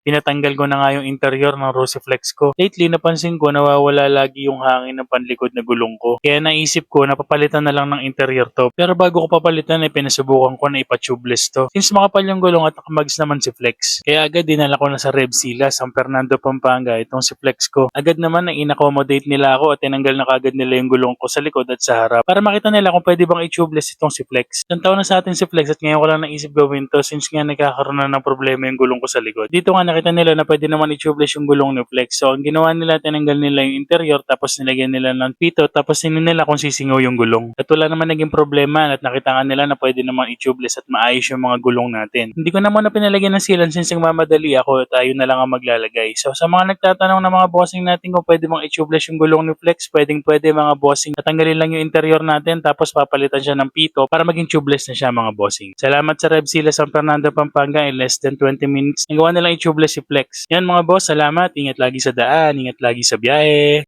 Pinatanggal ko na nga yung interior ng Rosiflex ko. Lately, napansin ko nawawala lagi yung hangin ng panlikod na gulong ko. Kaya naisip ko na papalitan na lang ng interior to. Pero bago ko papalitan ay pinasubukan ko na ipa-tubeless to. Since makapal yung gulong at nakamags naman si Flex. Kaya agad dinala ko na sa Revsila, San Fernando, Pampanga itong si Flex ko. Agad naman na in-accommodate nila ako at tinanggal na kagad nila yung gulong ko sa likod at sa harap. Para makita nila kung pwede bang i-tubeless itong si Flex. Isang taon na sa atin si Flex at ngayon ko lang naisip gawin to since nga nagkakaroon na ng problema yung gulong ko sa likod. Dito nga nakita nila na pwede naman i-tubeless yung gulong ni Flex. So ang ginawa nila, tinanggal nila yung interior tapos nilagyan nila ng pito tapos sinin nila kung sisingaw yung gulong. At wala naman naging problema at nakita nga nila na pwede naman i-tubeless at maayos yung mga gulong natin. Hindi ko na pinalagyan ng sealant since mamadali ako at ayun na lang ang maglalagay. So sa mga nagtatanong na mga bossing natin kung pwede bang i-tubeless yung gulong ni Flex, pwedeng pwede mga bossing. Tatanggalin lang yung interior natin tapos papalitan siya ng pito para maging tubeless na siya mga bossing. Salamat sa Revsila San Fernando, Pampanga in less than 20 minutes. Nagawa nilang i-tubeless si Flex. Yan mga boss, salamat. Ingat lagi sa daan, ingat lagi sa biyahe.